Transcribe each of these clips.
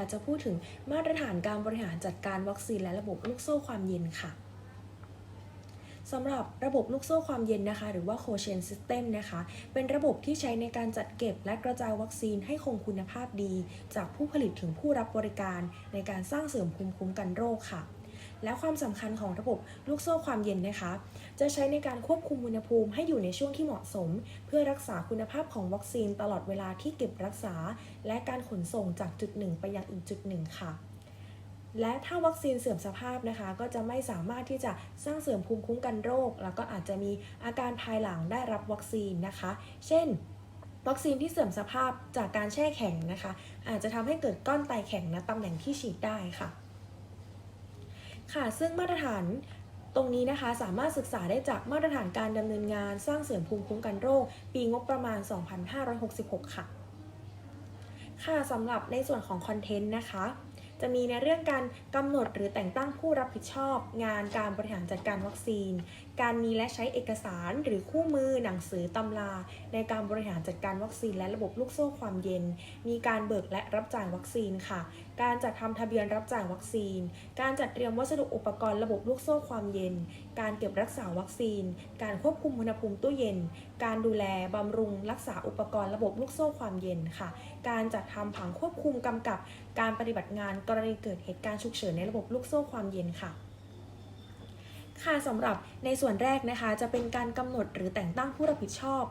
ะจะพูดถึงมาตรฐานการบริหารจัดการวัคซีนและระบบลูกโซ่ความเย็นค่ะสำหรับระบบลูกโซ่ความเย็นนะคะ หรือว่า cold chain system นะคะ เป็นระบบที่ใช้ในการจัดเก็บและกระจายวัคซีนให้คงคุณภาพดี จากผู้ผลิตถึงผู้รับบริการในการสร้างเสริมภูมิคุ้มกันโรคค่ะ และความสำคัญของระบบลูกโซ่ความเย็นนะคะ จะใช้ในการควบคุมอุณหภูมิให้อยู่ในช่วงที่เหมาะสม เพื่อรักษาคุณภาพของวัคซีนตลอดเวลาที่เก็บรักษา และการขนส่งจากจุดหนึ่งไปยังอีกจุดหนึ่งค่ะและถ้าวัคซีนเสื่อมสภาพนะคะ ก็จะไม่สามารถที่จะสร้างเสริมภูมิคุ้มกันโรค แล้วก็อาจจะมีอาการภายหลังได้รับวัคซีนนะคะ เช่น วัคซีนที่เสื่อมสภาพจากการแช่แข็งนะคะ อาจจะทำให้เกิดก้อนไตแข็งณตำแหน่งที่ฉีดได้ค่ะ ค่ะ ซึ่งมาตรฐานตรงนี้นะคะสามารถศึกษาได้จากมาตรฐานการดำเนินงานสร้างเสริมภูมิคุ้มกันโรค ปีงบประมาณ 2566 ค่ะ ค่ะสำหรับในส่วนของคอนเทนต์นะคะจะมีในเรื่องการกำหนดหรือแต่งตั้งผู้รับผิดชอบ งานการบริหารจัดการวัคซีน การมีและใช้เอกสารหรือคู่มือหนังสือตำรา ในการบริหารจัดการวัคซีนและระบบลูกโซ่ความเย็น มีการเบิกและรับจ่ายวัคซีนค่ะ การจัดทำทะเบียนรับจ่ายวัคซีน การจัดเตรียมวัสดุอุปกรณ์ระบบลูกโซ่ความเย็น การเก็บรักษาวัคซีน การควบคุมอุณหภูมิตู้เย็น การดูแลบำรุงรักษาอุปกรณ์ระบบลูกโซ่ความเย็นค่ะ การจัดทำผังควบคุมกำกับ การปฏิบัติงานกรณีเกิดเหตุการณ์ฉุกเฉินในระบบลูกโซ่ความเย็นค่ะ ค่ะสำหรับในส่วนแรกนะคะ จะเป็นการกำหนดหรือแต่งตั้งผู้รับผิดชอบ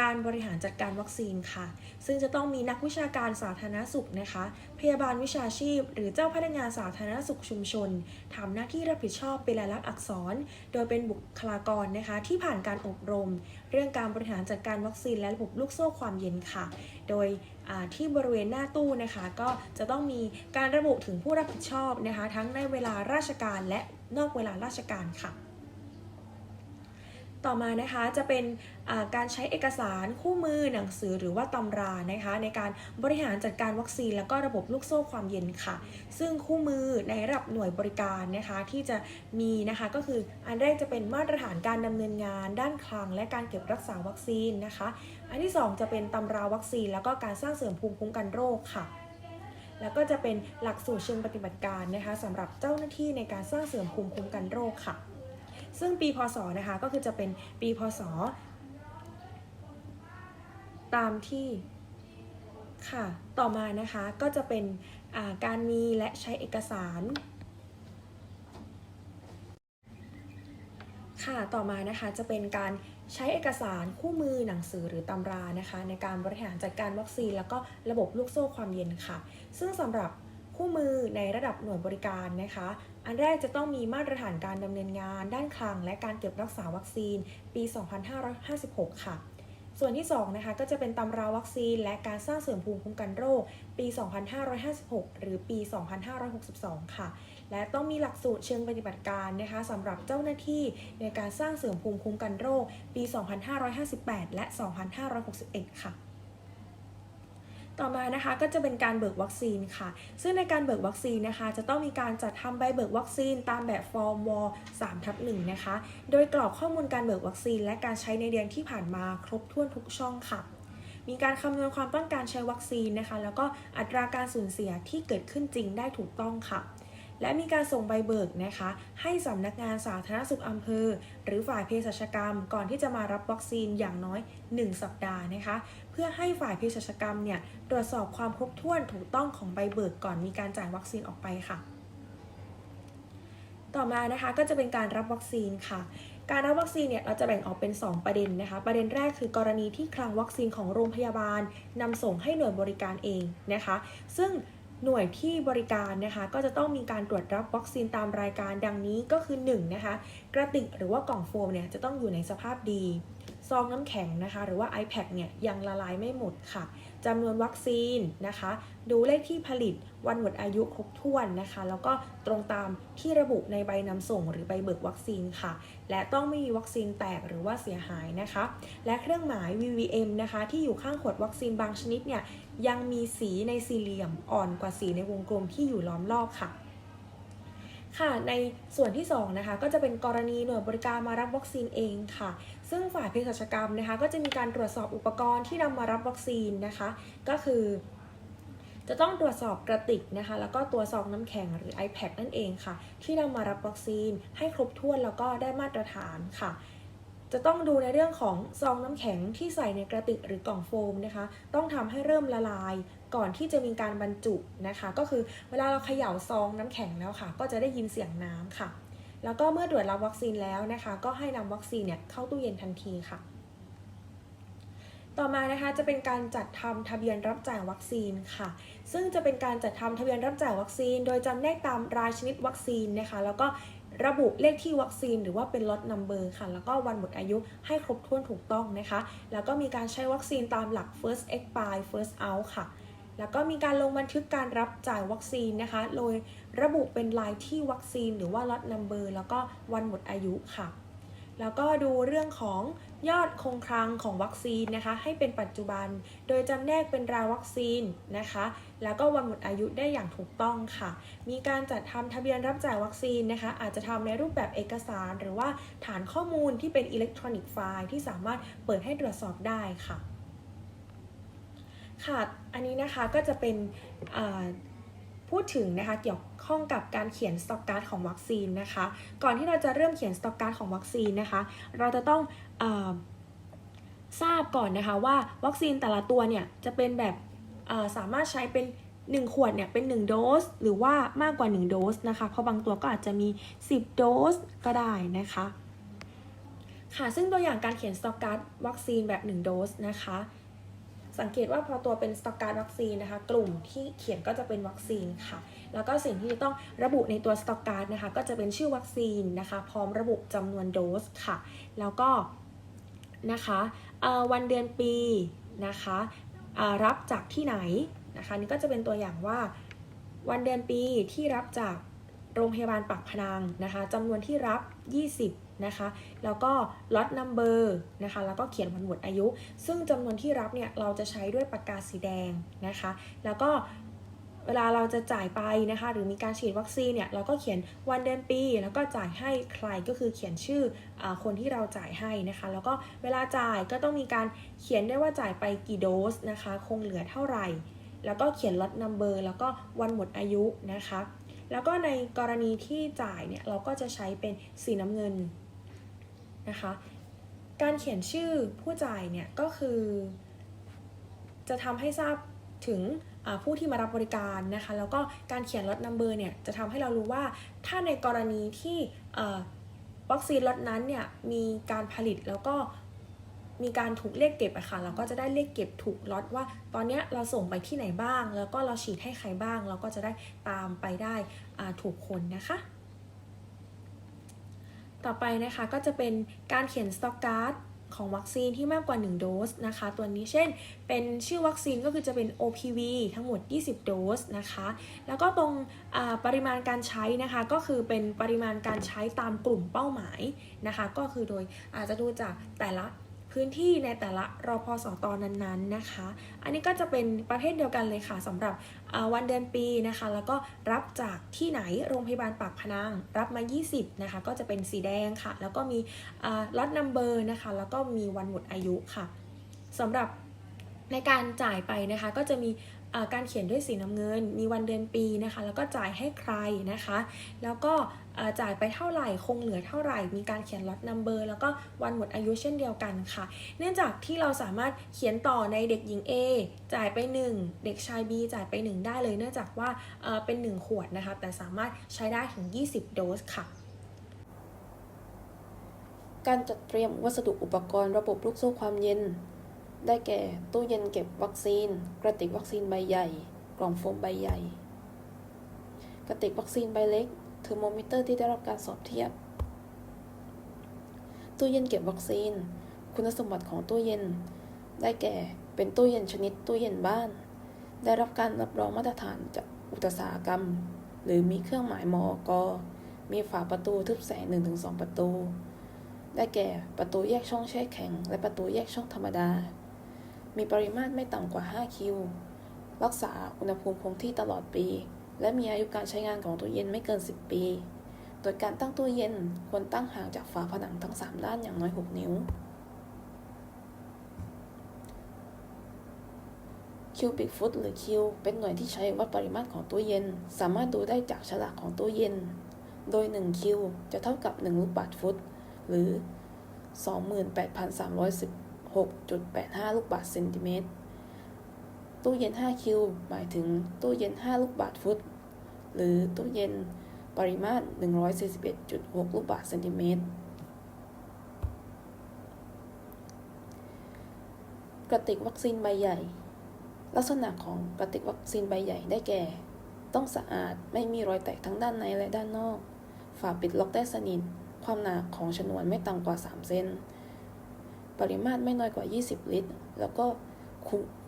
การบริหารจัดการวัคซีนค่ะ ซึ่งจะต้องมีนักวิชาการสาธารณสุขนะคะ พยาบาลวิชาชีพ หรือเจ้าพนักงานสาธารณสุขชุมชนทำหน้าที่รับผิดชอบเป็นลายลักษณ์อักษร โดยเป็นบุคลากรนะคะ ที่ผ่านการอบรม เรื่องการบริหารจัดการวัคซีนและระบบลูกโซ่ความเย็นค่ะ โดยที่บริเวณหน้าตู้นะคะ ก็จะต้องมีการระบุถึงผู้รับผิดชอบนะคะ ทั้งในเวลาราชการและ นอกเวลาราชการค่ะ ต่อมานะคะจะเป็นการใช้เอกสารคู่มือหนังสือหรือว่าตำรานะคะในการบริหารจัดการวัคซีน แล้วก็ระบบลูกโซ่ความเย็นค่ะ ซึ่งคู่มือในระดับหน่วยบริการนะคะที่จะมีนะคะก็คืออันแรกจะเป็นมาตรฐานการดำเนินงาน ด้านคลัง และการเก็บรักษาวัคซีนนะคะ อันที่ 2 จะเป็นตำราวัคซีน แล้วก็การสร้างเสริมภูมิคุ้มกันโรคค่ะ แล้วก็จะเป็นหลักสูตรเชิงปฏิบัติการนะคะสำหรับเจ้าหน้าที่ในการสร้างเสริมภูมิคุ้มกันโรคค่ะ ซึ่งปีพศนะคะก็คือจะเป็นปีพศ ตามที่ค่ะ ต่อมานะคะก็จะเป็นาการมีและใช้เอกสารค่ะต่อมานะคะจะเป็นการใช้เอกสารคู่มือหนังสือหรือตำรานะคะ ในการบริหารจัดการวัคซีน แล้วก็ระบบลูกโซ่ความเย็นค่ะ ซึ่งสำหรับคู่มือในระดับหน่วยบริการนะคะ อันแรกจะต้องมีมาตรฐานการดำเนินงานด้านคลัง และการเก็บรักษาวัคซีนปี 2556 ค่ะ ส่วนที่2นะคะก็จะเป็นตำราวัคซีน และการสร้างเสริมภูมิคุ้มกันโรค ปี 2556 หรือปี 2562 ค่ะ และต้องมีหลักสูตรเชิงปฏิบัติการนะคะสำหรับเจ้าหน้าที่ในการสร้างเสริมภูมิคุ้มกันโรค ปี 2558 และ 2561 ค่ะ ต่อมานะคะก็จะเป็นการเบิกวัคซีนค่ะ ซึ่งในการเบิกวัคซีนนะคะ จะต้องมีการจัดทำใบเบิกวัคซีนตามแบบฟอร์มว3ทับ1นะคะ โดยกรอกข้อมูลการเบิกวัคซีน และการใช้ในเดือนที่ผ่านมาครบถ้วนทุกช่องค่ะ มีการคำนวณความต้องการใช้วัคซีนนะคะ แล้วก็อัตราการสูญเสียที่เกิดขึ้นจริงได้ถูกต้องค่ะและมีการส่งใบเบิกนะคะ ให้สำนักงานสาธารณสุขอำเภอ หรือฝ่ายเภสัชกรรม ก่อนที่จะมารับวัคซีนอย่างน้อย 1 สัปดาห์นะคะ พื่อให้ฝ่ายเภสัชกรรมเนี่ยตรวจสอบความครบถ้วนถูกต้องของใบเบิกก่อนมีการจ่ายวัคซีนออกไปค่ะ ต่อมานะคะก็จะเป็นการรับวัคซีนค่ะการรับวัคซีนเนี่ยเราจะแบ่งออกเป็น 2 ประเด็นนะคะ ประเด็นแรกคือกรณีที่คลังวัคซีนของโรงพยาบาลนำส่งให้หน่วยบริการเองนะคะ ซึ่งหน่วยที่บริการนะคะก็จะต้องมีการตรวจรับวัคซีนตามรายการดังนี้ก็คือ1นะคะกระติกหรือว่ากล่องโฟมเนี่ยจะต้องอยู่ในสภาพดี ซองน้ำแข็งนะคะ หรือว่า iPad เนี่ยยังละลายไม่หมดค่ะจำนวนวัคซีนนะคะ ดูเลขที่ผลิตวันหมดอายุครบถ้วนนะคะ แล้วก็ตรงตามที่ระบุในใบนำส่งหรือใบเบิกวัคซีนค่ะ และต้องไม่มีวัคซีนแตกหรือว่าเสียหายนะคะ และเครื่องหมาย VVM นะคะ ที่อยู่ข้างขวดวัคซีนบางชนิดเนี่ยยังมีสีในสี่เหลี่ยมอ่อนกว่าสีในวงกลมที่อยู่ล้อมรอบค่ะ ค่ะในส่วนที่2นะคะก็จะเป็นกรณีหน่วยบริการมารับวัคซีนเองค่ะ ซึ่งฝ่ายเภสัชกรรมนะคะก็จะมีการตรวจสอบอุปกรณ์ที่นำมารับวัคซีนนะคะ ก็คือ จะต้องตรวจสอบกระติกนะคะ แล้วก็ตัวซองน้ำแข็งหรือ iPad นั่นเองค่ะ ที่นำมารับวัคซีนให้ครบถ้วนแล้วก็ได้มาตรฐานค่ะจะต้องดูในเรื่องของซองน้ำแข็งที่ใส่ในกระติกหรือกล่องโฟมนะคะ ต้องทำให้เริ่มละลาย ก่อนที่จะมีการบรรจุนะคะ ก็คือเวลาเราเขย่าซองน้ำแข็งแล้วค่ะ ก็จะได้ยินเสียงน้ำค่ะ แล้วก็เมื่อตรวจรับวัคซีนแล้วนะคะ ก็ให้นำวัคซีนเนี่ยเข้าตู้เย็นทันทีค่ะ ต่อมานะคะจะเป็นการจัดทำทะเบียนรับจ่ายวัคซีนค่ะ ซึ่งจะเป็นการจัดทำทะเบียนรับจ่ายวัคซีน โดยจำแนกตามรายชนิดวัคซีนนะคะ แล้วก็ระบุเลขที่วัคซีนหรือว่าเป็นล็อตนัมเบอร์ค่ะ แล้วก็วันหมดอายุให้ครบถ้วนถูกต้องนะคะ แล้วก็มีการใช้วัคซีนตามหลัก first expire first out ค่ะ แล้วก็มีการลงบันทึกการรับจ่ายวัคซีนนะคะโดยระบุเป็นลายที่วัคซีนหรือว่าล็อตนัมเบอร์แล้วก็วันหมดอายุค่ะ แล้วก็ดูเรื่องของยอดคงคลังของวัคซีนนะคะ ให้เป็นปัจจุบัน โดยจำแนกเป็นรายวัคซีนนะคะ แล้วก็วันหมดอายุได้อย่างถูกต้องค่ะ มีการจัดทำทะเบียนรับจ่ายวัคซีนนะคะ อาจจะทำในรูปแบบเอกสาร หรือว่าฐานข้อมูลที่เป็นอิเล็กทรอนิกส์ไฟล์ที่สามารถเปิดให้ตรวจสอบได้ค่ะ ค่ะ อันนี้นะคะก็จะเป็นพูดถึงนะคะเกี่ยวข้องกับการเขียนสต็อกการ์ดของวัคซีนนะคะ ก่อนที่เราจะเริ่มเขียนสต็อกการ์ดของวัคซีนนะคะ เราจะต้องอทราบก่อนนะคะว่าวัคซีนแต่ละตัวเนี่ยจะเป็นแบบาสามารถใช้เป็น 1 ขวดเนี่ยเป็น 1 โดส หรือว่ามากกว่า 1 โดสนะคะ เพราะบางตัวก็อาจจะมี 10 โดสก็ได้นะคะ ค่ะซึ่งตัวอย่างการเขียนสต็อกการ์ดวัคซีนแบบ 1 โดสนะคะ สังเกตว่าพอตัวเป็นสต็อกการ์ดวัคซีนนะคะ กลุ่มที่เขียนก็จะเป็นวัคซีนค่ะ แล้วก็สิ่งที่จะต้องระบุในตัวสต็อกการ์ดนะคะ ก็จะเป็นชื่อวัคซีนนะคะ พร้อมระบุจำนวนโดสค่ะ แล้วก็นะคะวันเดือนปีนะคะรับจากที่ไหนนะคะนี่ก็จะเป็นตัวอย่างว่าวันเดือนปีที่รับจากโรงพยาบาลปากพนังนะคะจำนวนที่รับ 20 นะคะ แล้วก็ล็อตนัมเบอร์นะคะ แล้วก็เขียนวันหมดอายุ ซึ่งจำนวนที่รับเนี่ยเราจะใช้ด้วยปากกาสีแดงนะคะ แล้วก็เวลาเราจะจ่ายไปนะคะ หรือมีการฉีดวัคซีนเนี่ยเราก็เขียนวันเดือนปี แล้วก็จ่ายให้ใครก็คือเขียนชื่ออคนที่เราจ่ายให้นะคะ แล้วก็เวลาจ่ายก็ต้องมีการเขียนได้วยว่าจ่ายไปกี่โดสนะคะ คงเหลือเท่าไหร่ แล้วก็เขียนล็อตนัมเบอร์แล้วก็วันหมดอายุนะคะ แล้วก็ในกรณีที่จ่ายเนี่ยเราก็จะใช้เป็นสีน้ำเงิน นะคะ การเขียนชื่อผู้จ่ายเนี่ยก็คือ จะทำให้ทราบถึงผู้ที่มารับบริการนะคะ แล้วก็การเขียนล็อตนัมเบอร์เนี่ยจะทำให้เรารู้ว่าถ้าในกรณีที่วัคซีนล็อตนั้นเนี่ยมีการผลิตแล้วก็มีการถูกเรียกเก็บอะค่ะเราก็จะได้เรียกเก็บถูกล็อตว่า ตอนนี้เราส่งไปที่ไหนบ้าง แล้วก็เราฉีดให้ใครบ้าง เราก็จะได้ตามไปได้ถูกคนนะคะ ต่อไปนะคะก็จะเป็นการเขียนสต็อกการ์ดของวัคซีนที่มากกว่า 1 โดสนะคะ ตัวนี้เช่น เป็นชื่อวัคซีนก็คือจะเป็น OPV ทั้งหมด 20 โดสนะคะ แล้วก็ตรงปริมาณการใช้นะคะ ก็คือเป็นปริมาณการใช้ตามกลุ่มเป้าหมายนะคะ ก็คือโดยอาจจะดูจากแต่ละ พื้นที่ในแต่ละรอพสตนั้นๆนะคะ อันนี้ก็จะเป็นประเภทเดียวกันเลยค่ะสำหรับวันเดือนปีนะคะ แล้วก็รับจากที่ไหนโรงพยาบาลปากพนังรับมา 20นะคะก็จะเป็นสีแดงค่ะ แล้วก็มีล็อตนัมเบอร์นะคะ แล้วก็มีวันหมดอายุค่ะสำหรับในการจ่ายไปนะคะก็จะมีการเขียนด้วยสีน้ำเงิน มีวันเดือนปีนะคะ แล้วก็จ่ายให้ใครนะคะ แล้วก็ จ่ายไปเท่าไหร่คงเหลือเท่าไหร่ มีการเขียนล็อตนัมเบอร์แล้วก็วันหมดอายุเช่นเดียวกันค่ะ เนื่องจากที่เราสามารถเขียนต่อในเด็กหญิง A จ่ายไป 1 เด็กชาย B จ่ายไป 1 ได้เลย เนื่องจากว่าเป็น 1 ขวดนะคะ แต่สามารถใช้ได้ถึง 20 โดสค่ะการจัดเตรียมวัสดุอุปกรณ์ระบบลูกโซ่ความเย็น ได้แก่ตู้เย็นเก็บวัคซีน กระติกวัคซีนใบใหญ่ กล่องโฟมใบใหญ่ กระติกวัคซีนใบเล็ก ทอร์โมมิเตอร์ที่ได้รับการสอบเทียบ ตู้เย็นเก็บวัคซีน คุณสมบัติของตู้เย็น ได้แก่เป็นตู้เย็นชนิดตู้เย็นบ้าน ได้รับการรับรองมาตรฐานจากอุตสาหกรรม หรือมีเครื่องหมายมอกมีฝาประตูทึบแสง1-2 ประตู ได้แก่ประตูแยกช่องแช่แข็ง และประตูแยกช่องธรรมดา มีปริมาตรไม่ต่ำกว่า 5 คิว รักษาอุณหภูมิคงที่ตลอดปี และมีอายุการใช้งานของตู้เย็นไม่เกิน 10 ปี โดยการตั้งตู้เย็นควรตั้งห่างจากฝาผนังทั้ง 3 ด้านอย่างน้อย 6 นิ้ว คิวบิกฟุตหรือคิวเป็นหน่วยที่ใช้วัดปริมาตรของตู้เย็น สามารถดูได้จากฉลากของตู้เย็น โดย 1 คิวจะเท่ากับ 1 ลูกบาศก์ฟุต หรือ 28,316.85 ลูกบาศก์เซนติเมตรตู้เย็น 5 คิว หมายถึงตู้เย็น 5 ลูกบาศก์ฟุต หรือตู้เย็นปริมาตร 141.6 ลูกบาศก์เซนติเมตร กระติกวัคซีนใบใหญ่ ลักษณะของกระติกวัคซีนใบใหญ่ได้แก่ ต้องสะอาดไม่มีรอยแตกทั้งด้านในและด้านนอก ฝาปิดล็อกได้สนิท ความหนาของชนวนไม่ต่ำกว่า 3 เซน ปริมาตรไม่น้อยกว่า 20 ลิตร แล้วก็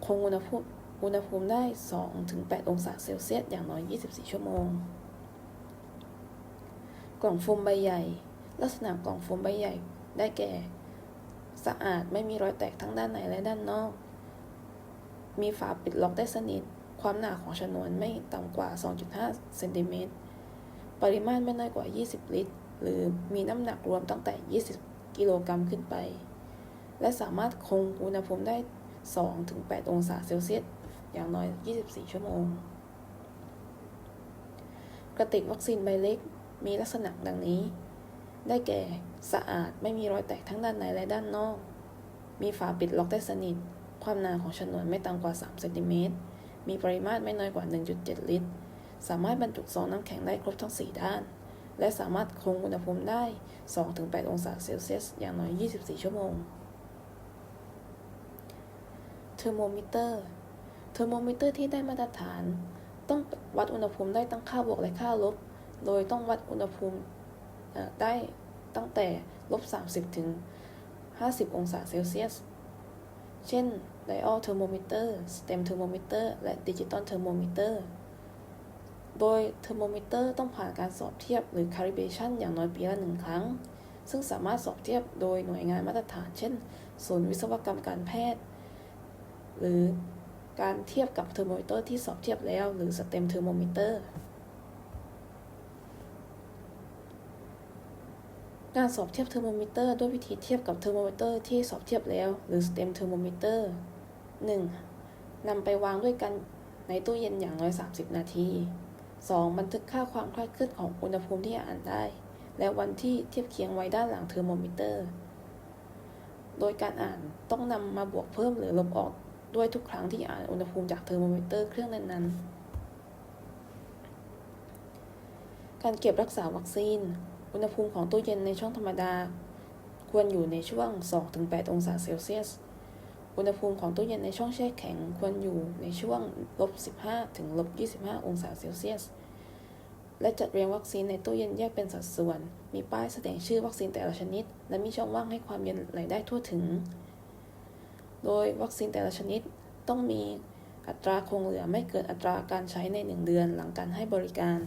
คงอุณหภูมิ อุณหภูมิได้ 2-8 องศาเซลเซียสอย่างน้อย 24 ชั่วโมง กล่องโฟมใบใหญ่ ลักษณะกล่องโฟมใบใหญ่ได้แก่ สะอาดไม่มีรอยแตกทั้งด้านในและด้านนอก มีฝาปิดล็อกได้สนิท ความหนาของชนวนไม่ต่ำกว่า 2.5 เซนติเมตร ปริมาตรไม่น้อยกว่า 20 ลิตร หรือมีน้ำหนักรวมตั้งแต่ 20 กิโลกรัมขึ้นไป และสามารถคงอุณหภูมิได้ 2-8 องศาเซลเซียส อย่างน้อย 24 ชั่วโมง กระติกวัคซีนใบเล็กมีลักษณะดังนี้ ได้แก่ สะอาดไม่มีรอยแตกทั้งด้านในและด้านนอก มีฝาปิดล็อกได้สนิท ความหนาของชนวนไม่ต่ำกว่า 3 เซนติเมตร มีปริมาตรไม่น้อยกว่า 1.7 ลิตร สามารถบรรจุซองน้ำแข็งได้ครบทั้ง 4 ด้าน และสามารถคงอุณหภูมิได้ 2-8 องศาเซลเซียส อย่างน้อย 24 ชั่วโมงเทอร์โมมิเตอร์ เทอร์โมมิเตอร์ที่ได้มาตรฐาน ต้องวัดอุณหภูมิได้ทั้งค่าบวกและค่าลบ โดยต้องวัดอุณหภูมิได้ตั้งแต่ลบ 30 ถึง 50 องศาเซลเซียส เช่น dial thermometer stem thermometer และ digital thermometer โดยเทอร์โมมิเตอร์ต้องผ่านการสอบเทียบหรือ calibration อย่างน้อยปีละหนึ่งครั้ง ซึ่งสามารถสอบเทียบโดยหน่วยงานมาตรฐาน เช่น ศูนย์วิศวกรรมการแพทย์ หรือ การเทียบกับเทอร์โมมิเตอร์ที่สอบเทียบแล้ว หรือ stem thermometer การสอบเทียบเทอร์โมมิเตอร์ด้วยวิธีเทียบกับเทอร์โมมิเตอร์ที่สอบเทียบแล้ว หรือ stem thermometer 1. นำไปวางด้วยกันในตู้เย็นอย่างน้อย 30 นาที 2. บันทึกค่าความคลาดเคลื่อนของอุณหภูมิที่อ่านได้ และวันที่เทียบเคียงไว้ด้านหลังเทอร์โมมิเตอร์ โดยการอ่านต้องนำมาบวกเพิ่มหรือลบออก ด้วยทุกครั้งที่อ่านอุณหภูมิจากเทอร์โมมิเตอร์เครื่องนั้นๆ การเก็บรักษาวัคซีน อุณหภูมิของตู้เย็นในช่องธรรมดา ควรอยู่ในช่วง 2-8 องศาเซลเซียส อุณหภูมิของตู้เย็นในช่องแช่แข็งควรอยู่ในช่วงลบ15ถึงลบ25 องศาเซลเซียส และจัดเรียงวัคซีนในตู้เย็นแยกเป็นสัดส่วน มีป้ายแสดงชื่อวัคซีนแต่ละชนิด และมีช่องว่างให้ความเย็นไหลได้ทั่วถึง โดยวัคซีนแต่ละชนิดต้องมีอัตราคงเหลือไม่เกินอัตราการใช้ใน 1 เดือนหลังการให้บริการ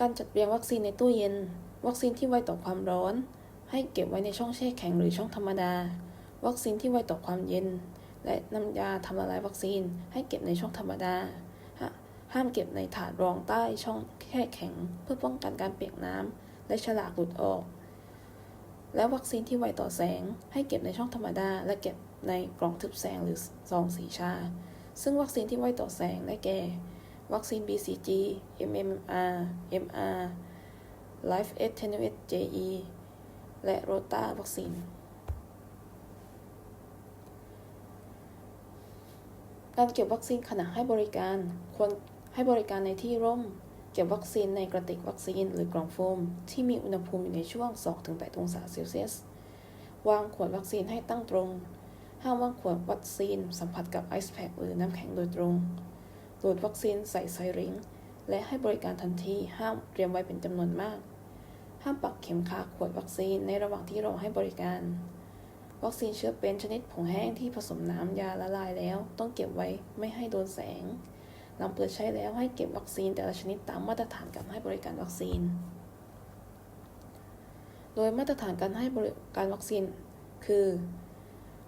การจัดเรียงวัคซีนในตู้เย็น วัคซีนที่ไวต่อความร้อน ให้เก็บไว้ในช่องแช่แข็งหรือช่องธรรมดา วัคซีนที่ไวต่อความเย็น และน้ำยาทำละลายวัคซีนให้เก็บในช่องธรรมดา ห้ามเก็บในถาดรองใต้ช่องแช่แข็ง เพื่อป้องกันการเปียกน้ำและฉลากหลุดออก และวัคซีนที่ไวต่อแสง ให้เก็บในช่องธรรมดา และเก็บในกล่องทึบแสงหรือซองสีชา ซึ่งวัคซีนที่ไวต่อแสงได้แก่ วัคซีน BCG MMR MR Life Attenuate JE และโรตาวัคซีน การเก็บวัคซีนขณะให้บริการ ควรให้บริการในที่ร่ม เก็บวัคซีนในกระติกวัคซีนหรือกล่องโฟม ที่มีอุณหภูมิอยู่ในช่วง 2-8 องศาเซลเซียส วางขวดวัคซีนให้ตั้งตรง ห้ามวางขวดวัคซีนสัมผัสกับไอซ์แพคหรือน้ำแข็งโดยตรงโหลดวัคซีนใส่ไซริง และให้บริการทันที ห้ามเตรียมไว้เป็นจำนวนมาก ห้ามปักเข็มคาขวดวัคซีนในระหว่างที่รอให้บริการ วัคซีนเชื้อเป็นชนิดผงแห้งที่ผสมน้ำยาละลายแล้ว ต้องเก็บไว้ไม่ให้โดนแสง หลังเปิดใช้แล้วให้เก็บวัคซีนแต่ละชนิดตามมาตรฐานการให้บริการวัคซีน โดยมาตรฐานการให้บริการวัคซีน คือ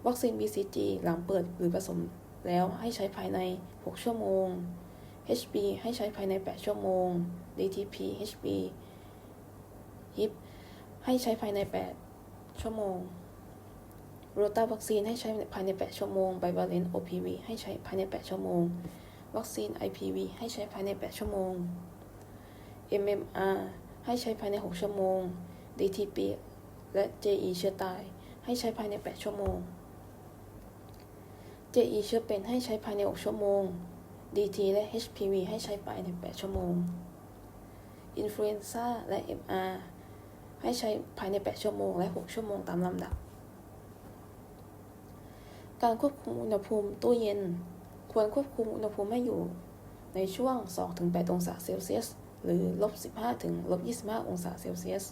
วัคซีน BCG หลังเปิดหรือผสมแล้วให้ใช้ภายใน 6 ชั่วโมง HB ให้ใช้ภายใน 8 ชั่วโมง DTP HB HIP ให้ใช้ภายใน 8 ชั่วโมง โรตาวัคซีนให้ใช้ภายใน 8 ชั่วโมง ไบวาเลน OPV ให้ใช้ภายใน 8 ชั่วโมง วัคซีน IPV ให้ใช้ภายใน 8 ชั่วโมง MMR ให้ใช้ภายใน 6 ชั่วโมง DTP และ JE เชื้อตาย ให้ใช้ภายใน 8 ชั่วโมง JE เชื้อเป็นให้ใช้ภายใน 6 ชั่วโมง DT และ HPV ให้ใช้ภายใน 8 ชั่วโมงอินฟลูเอนซ่าและ MR ให้ใช้ภายใน 8 ชั่วโมง และ 6 ชั่วโมงตามลำดับ การควบคุมอุณหภูมิตู้เย็น ควรควบคุมอุณหภูมิให้อยู่ในช่วง 2-8 องศาเซลเซียส หรือลบ15ถึงลบ25 องศาเซลเซียส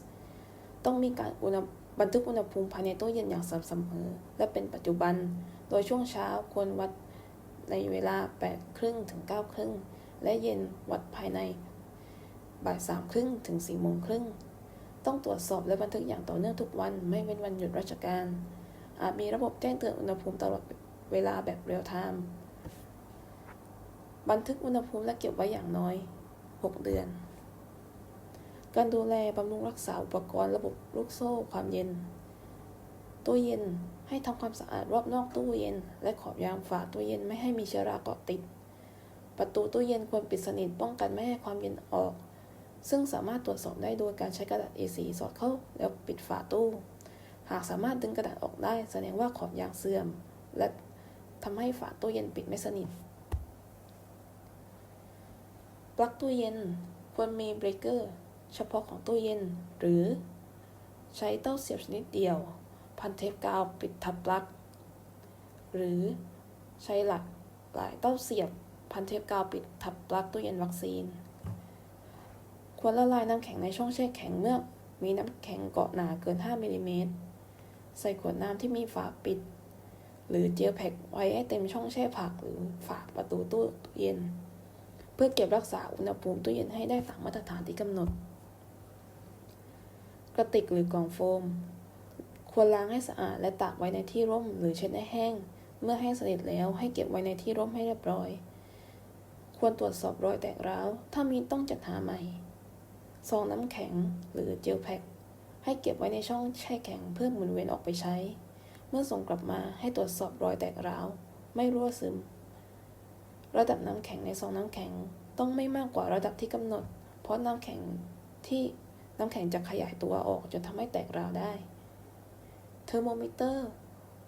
ต้องมีการอุณบันทึกอุณหภูมิภายในตู้เย็นอย่างสม่ำเสมอ และเป็นปัจจุบัน โดยช่วงเช้าควรวัดในเวลา8ครึ่งถึง9ครึ่ง และเย็นวัดภายในบ่าย3ครึ่งถึง4โมงครึ่ง ต้องตรวจสอบและบันทึกอย่างต่อเนื่องทุกวัน ไม่เว้นวันหยุดราชการ อาจมีระบบแจ้งเตือนอุณหภูมิตลอดเวลาแบบเรียลไทม์ บันทึกอุณหภูมิและเก็บไว้อย่างน้อย 6 เดือน การดูแลบำรุงรักษาอุปกรณ์ระบบลูกโซ่ความเย็น ตู้เย็นให้ทำความสะอาดรอบนอกตู้เย็น และขอบยางฝาตู้เย็นไม่ให้มีเชื้อราเกาะติด ประตูตู้เย็นควรปิดสนิทป้องกันไม่ให้ความเย็นออก ซึ่งสามารถตรวจสอบได้โดยการใช้กระดาษ A4 สอดเข้าแล้วปิดฝาตู้ หากสามารถดึงกระดาษออกได้ แสดงว่าขอบยางเสื่อม และทำให้ฝาตู้เย็นปิดไม่สนิท ลั๊กตู้เย็นควรมีเบรกเกอร์เฉพาะของตู้เย็น หรือ ใช้เต้าเสียบชนิดเดียว พันเทปกาวปิดทับปลั๊กหรือใช้หลักหลายเต้าเสียบ พันเทปกาวปิดทับปลั๊กตู้เย็นวัคซีน ควรละลายน้ำแข็งในช่องแช่แข็งเมื่อมีน้ำแข็งเกาะหนาเกิน 5มิลลิเมตรใส่ขวดน้ำที่มีฝาปิด หรือเจลแพ็กไว้ให้เต็มช่องแช่ผักหรือฝาประตูตู้เย็น พื่อเก็บรักษาอุณหภูมิตู้เย็นให้ได้ตามมาตรฐานที่กำหนด กระติกหรือกล่องโฟม ควรล้างให้สะอาดและตากไว้ในที่ร่มหรือเช็ดให้แห้ง เมื่อแห้งสนิทแล้วให้เก็บไว้ในที่ร่มให้เรียบร้อย ควรตรวจสอบรอยแตกร้าว ถ้ามีต้องจัดหาใหม่ ซองน้ำแข็งหรือเจลแพ็คให้เก็บไว้ในช่องแช่แข็งเพื่อหมุนเวียนออกไปใช้ เมื่อส่งกลับมาให้ตรวจสอบรอยแตกร้าว ไม่รั่วซึม ระดับน้ำแข็งในซองน้ำแข็งต้องไม่มากกว่าระดับที่กำหนด เพราะน้ำแข็งที่น้ำแข็งจะขยายตัวออกจนทำให้แตกราวได้ เทอร์โมมิเตอร์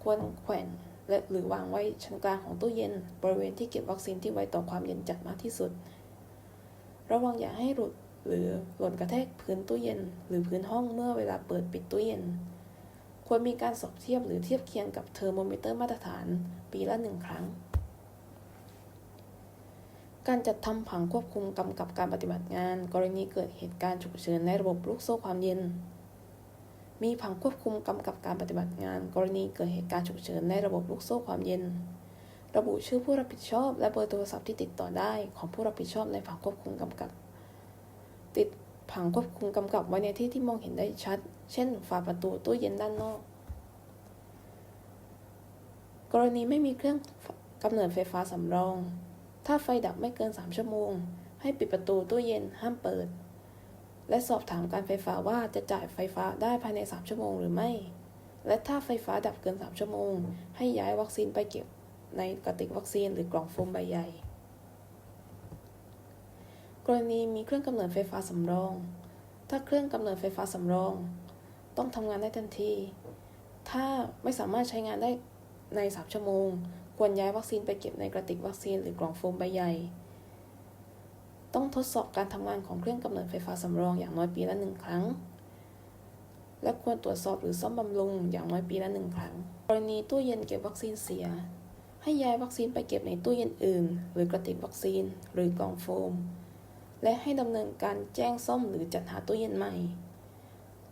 ควรแขวนและหรือวางไว้ชั้นกลางของตู้เย็น บริเวณที่เก็บวัคซีนที่ไว้ต่อความเย็นจัดมากที่สุด ระวังอย่าให้หลุดหรือหล่นกระแทกพื้นตู้เย็น หรือพื้นห้องเมื่อเวลาเปิดปิดตู้เย็น ควรมีการสอบเทียบหรือเทียบเคียงกับเทอร์โมมิเตอร์มาตรฐาน ปีละหนึ่งครั้ง การจัดทำผังควบคุมกำกับการปฏิบัติงาน กรณีเกิดเหตุการณ์ฉุกเฉินในระบบลูกโซ่ความเย็น มีผังควบคุมกำกับการปฏิบัติงาน กรณีเกิดเหตุการณ์ฉุกเฉินในระบบลูกโซ่ความเย็น ระบุชื่อผู้รับผิดชอบ และเบอร์โทรศัพท์ที่ติดต่อได้ ของผู้รับผิดชอบในผังควบคุมกำกับ ติดผังควบคุมกำกับไว้ในที่ที่มองเห็นได้ชัด เช่น ฝาประตูตู้เย็นด้านนอก กรณีไม่มีเครื่องกำเนิดไฟฟ้าสำรอง ถ้าไฟดับไม่เกิน 3 ชั่วโมง ให้ปิดประตูตู้เย็นห้ามเปิด และสอบถามการไฟฟ้าว่าจะจ่ายไฟฟ้าได้ภายใน 3 ชั่วโมงหรือไม่ และถ้าไฟฟ้าดับเกิน 3 ชั่วโมง ให้ย้ายวัคซีนไปเก็บในกระติกวัคซีนหรือกล่องโฟมใบใหญ่ กรณีมีเครื่องกำเนิดไฟฟ้าสำรอง ถ้าเครื่องกำเนิดไฟฟ้าสำรอง ต้องทำงานได้ทันที ถ้าไม่สามารถใช้งานได้ใน 3 ชั่วโมง ควรย้ายวัคซีนไปเก็บในกระติกวัคซีนหรือกล่องโฟมใบใหญ่ ต้องทดสอบการทำงานของเครื่องกำเนิดไฟฟ้าสำรองอย่างน้อยปีละหนึ่งครั้ง และควรตรวจสอบหรือซ่อมบำรุงอย่างน้อยปีละหนึ่งครั้ง กรณีตู้เย็นเก็บวัคซีนเสีย ให้ย้ายวัคซีนไปเก็บในตู้เย็นอื่น หรือกระติกวัคซีน หรือกล่องโฟม และให้ดำเนินการแจ้งซ่อมหรือจัดหาตู้เย็นใหม่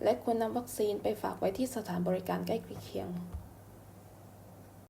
และควรนำวัคซีนไปฝากไว้ที่สถานบริการใกล้เคียง